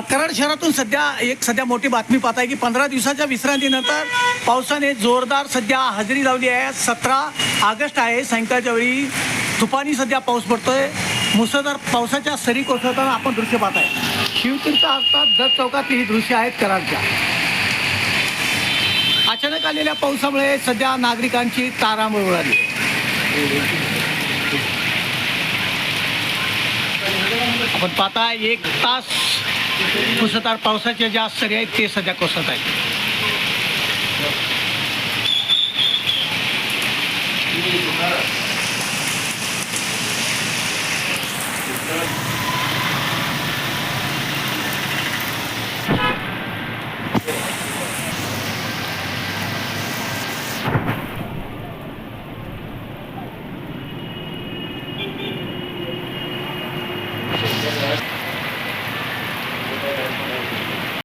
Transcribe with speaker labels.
Speaker 1: कराड शहरातून सध्या एक सध्या मोठी बातमी पाहत आहे की पंधरा दिवसाच्या विश्रांतीनंतर पावसाने जोरदार सध्या हजेरी लावली आहे. सतरा ऑगस्ट आहे. सायंकाळच्या वेळी तुफानी सध्या पाऊस पडतोय. मुसळधार पावसाच्या सरी कोसळताना आपण दृश्य पाहत आहे. शिवतीर्थ असतात दत्त चौकात ही दृश्य आहेत कराडच्या. अचानक आलेल्या पावसामुळे सध्या नागरिकांची तारांबळ उडाली. आपण पाहता एक तास मुसळधार पावसाच्या ज्या सरी आहेत ते सध्या कोसळत आहेत.